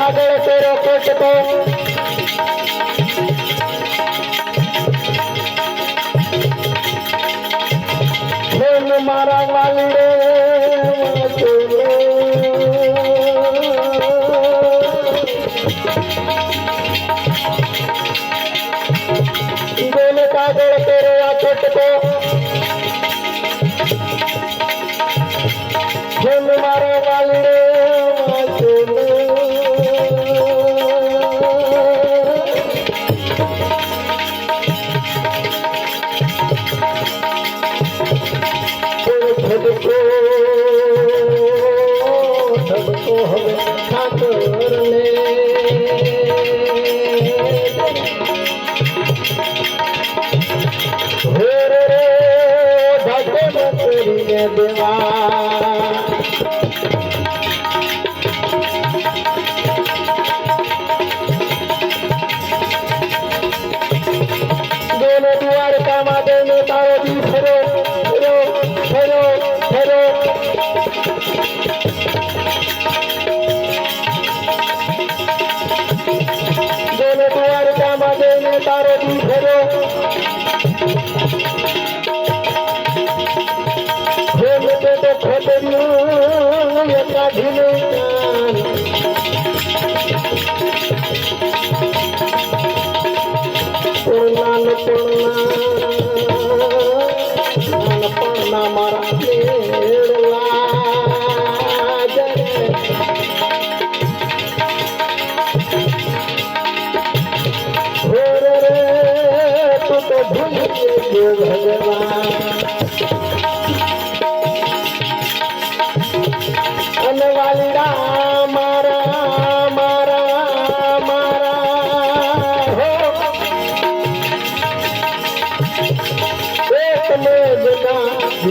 આગળ તેરો કોટકો મારા વાલી হবে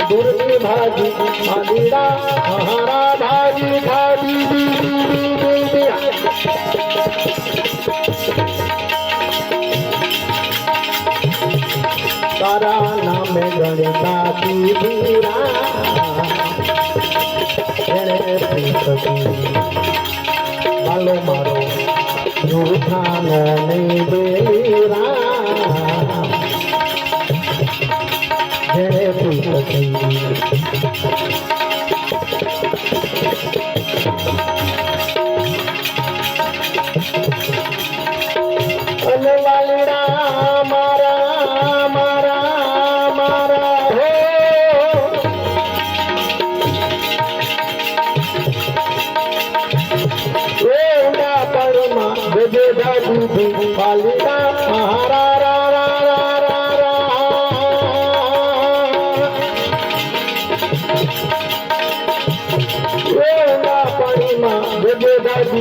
દૂરની ભાજી હાજીરા મહારા ભાજી ખાધી તારા નામે ગણતા દીરા હાલો મારો જૂઠાનો ને દેરા otro mundo.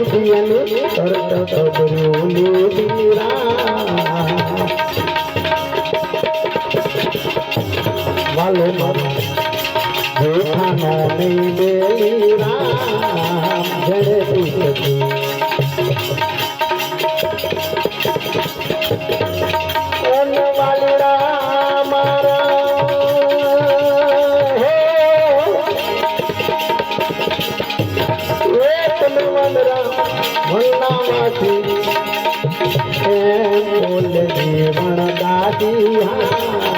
ઢોલિયાને કરતો તબરો લીરા વાલો મારા જેઠાના નહીં દેરા दा दिया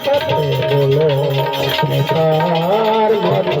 বলো তার মতো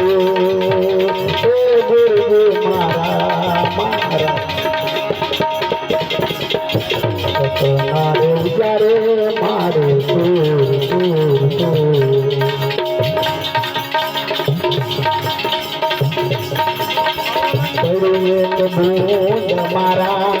મારા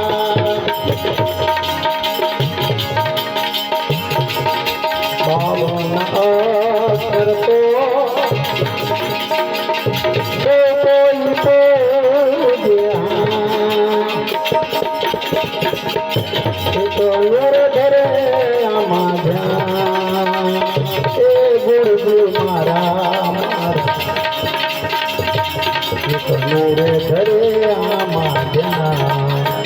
આમાં ધ્યાન એ ગુરુજી મારા મારા નૂરે ધરે આમાં ધ્યાન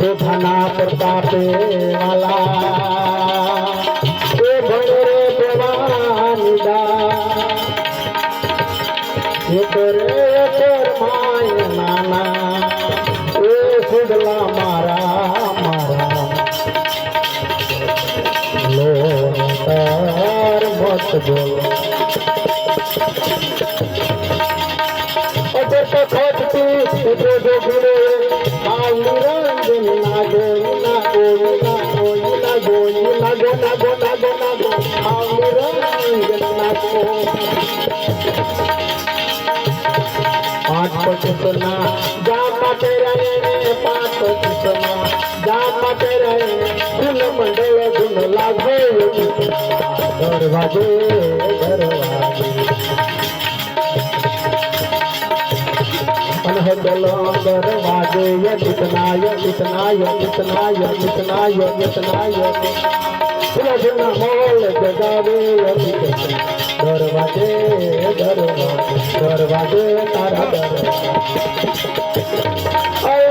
તોફાના પ્રતાપે વાલા તાર पतितिना गा पाते रे पात चितना गा पाते रे फूल मंडल गुन लागो। घरवाजे घरवाजे अनह तो ल घरवाजे जितनाय जितनाय जितनाय जितनाय जितनाय સુરજન મોલ જગાવે દરવાજે દરવાજે દરવાજે તારા દરવાજે